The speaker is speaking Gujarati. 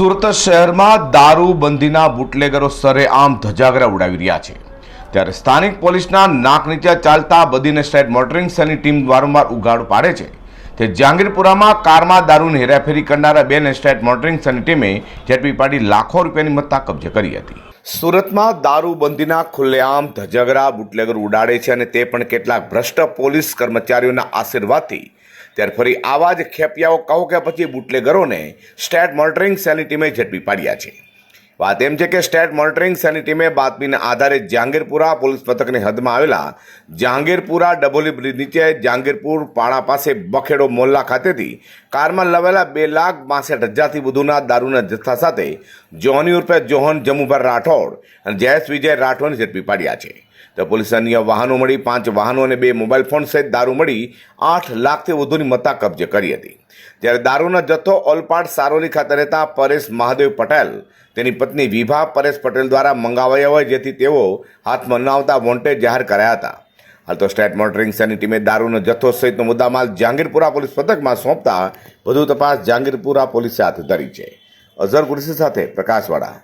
સુરત શહેરમાં દારૂબંધીના બુટલેગરો સરેઆમ ધજાગરા ઉડાવી રહ્યા છે. ત્યારે સ્થાનિક પોલીસના નાક નીચે ચાલતા બધીને સ્ટેટ મોટરિંગ સેલની ટીમ વારંવાર ઉઘાડ પાડે છે. તે જહાંગીરપુરામાં કારમાં દારૂની હેરાફેરી કરનારા બેન સ્ટેટ મોટરિંગ સેલની ટીમે ઝડપી પાડી લાખો રૂપિયાની મત્તા કબજે કરી હતી. સુરતમાં દારૂબંધીના ખુલ્લેઆમ ધજગરા બુટલેગર ઉડાડે છે અને તે પણ કેટલાક ભ્રષ્ટ પોલીસ કર્મચારીઓના આશીર્વાદથી. ત્યારે ફરી આવા જ ખેપિયાઓ કહો કે પછી બુટલેગરોને સ્ટેટ મોનિટરિંગ સેલની ટીમે ઝડપી પાડ્યા છે. વાત એમ છે કે સ્ટેટ મોનિટરિંગ સેલની ટીમે બાતમીના આધારે જહાંગીરપુરા પોલીસ મથકની હદમાં આવેલા જહાંગીરપુરા ડબોલી બ્રિજ નીચે જહાંગીરપુર પાળા પાસે બખેડો મોલ્લા ખાતેથી કારમાં લવેલા બે લાખ બાસઠ હજારથી વધુના દારૂના જથ્થા સાથે જોહની ઉર્ફે જોહન જમુભર રાઠોડ અને જયેશ વિજય રાઠોડને ઝડપી પાડ્યા છે. તો પોલીસે અન્ય વાહનો મળી, પાંચ વાહનો અને બે મોબાઈલ ફોન સહિત દારૂ મળી આઠ લાખથી વધુની મત્તા કબજે કરી હતી. જ્યારે દારૂનો જથ્થો ઓલપાડ સારોલી ખાતે રહેતા પરેશ મહાદેવ પટેલ તેની પત્ની વિભા પરેશ પટેલ દ્વારા મંગાવાયા હોય, જેથી તેઓ હાથમાં ન આવતા વોન્ટેજ જાહેર કરાયા હતા. હાલ તો સ્ટેટ મોનિટરિંગ સેલની ટીમે દારૂનો જથ્થો સહિતનો મુદ્દામાલ જહાંગીરપુરા પોલીસ પથકમાં સોંપતા વધુ તપાસ જહાંગીરપુરા પોલીસે હાથ ધરી છે. અઝર કુરશી સાથે પ્રકાશવાળા